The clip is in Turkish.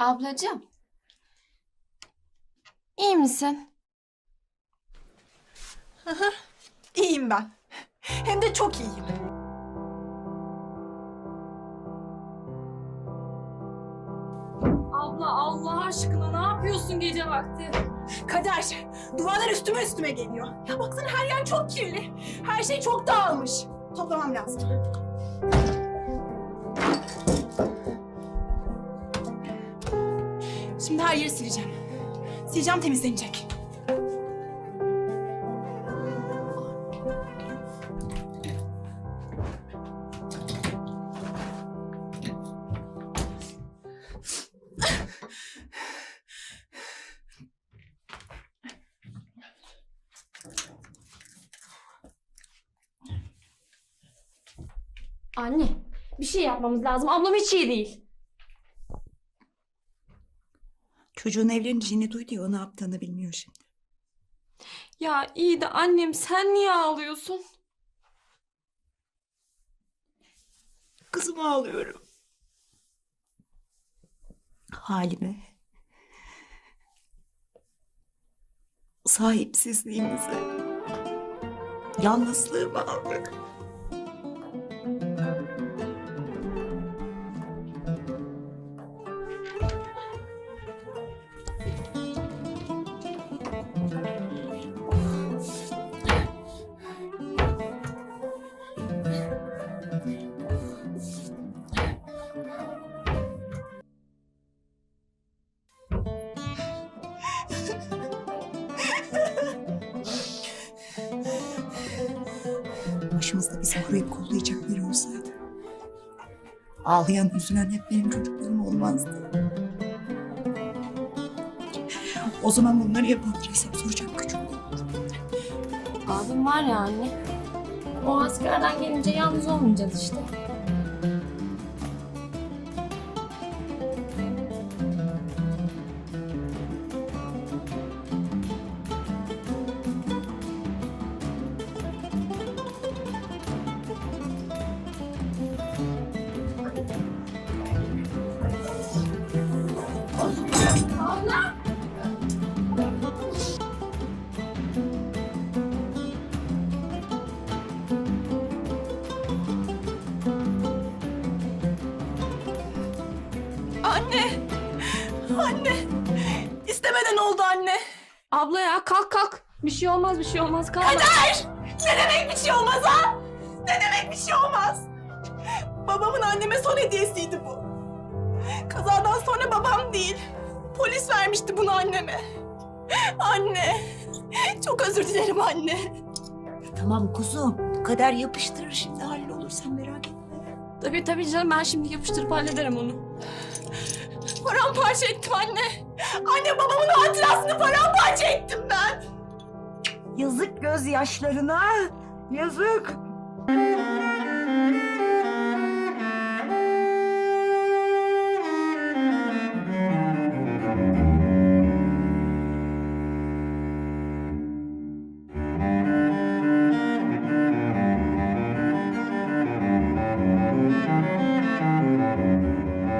Ablacığım. İyi misin? İyiyim ben. Hem de çok iyiyim. Abla Allah aşkına ne yapıyorsun gece vakti? Kader, duvarlar üstüme üstüme geliyor. Ya baksana her yer çok kirli. Her şey çok dağılmış. Toplamam lazım. Her yeri sileceğim. Sileceğim temizlenecek. Anne bir şey yapmamız lazım. Ablam hiç iyi değil. Çocuğun evleneceğini duydu ya o ne yaptığını bilmiyor şimdi. Ya iyi de annem sen niye ağlıyorsun? Kızımı ağlıyorum. Halime. Sahipsizliğimize. Yalnızlığıma ağlıyorum. Başımızda bizi koruyup kollayacak biri olsaydı. Ağlayan, üzülen hep benim çocuklarım olmazdı. O zaman bunları yapan bir hesap soracak gücüm. Abim var ya anne. O askerden gelince yalnız olmayacağız işte. Anne! İstemeden oldu anne. Abla ya kalk kalk. Bir şey olmaz bir şey olmaz kalk. Kader! Ne demek bir şey olmaz ha? Ne demek bir şey olmaz? Babamın anneme son hediyesiydi bu. Kazadan sonra babam değil, polis vermişti bunu anneme. Anne! Çok özür dilerim anne. Tamam kuzum. Kader yapıştırır şimdi hallolur sen merak etme. Tabii tabii canım ben şimdi yapıştırıp hallederim onu. Paramparça ettim anne. Anne babamın hatırasını paramparça ettim ben. Yazık gözyaşlarına. Yazık.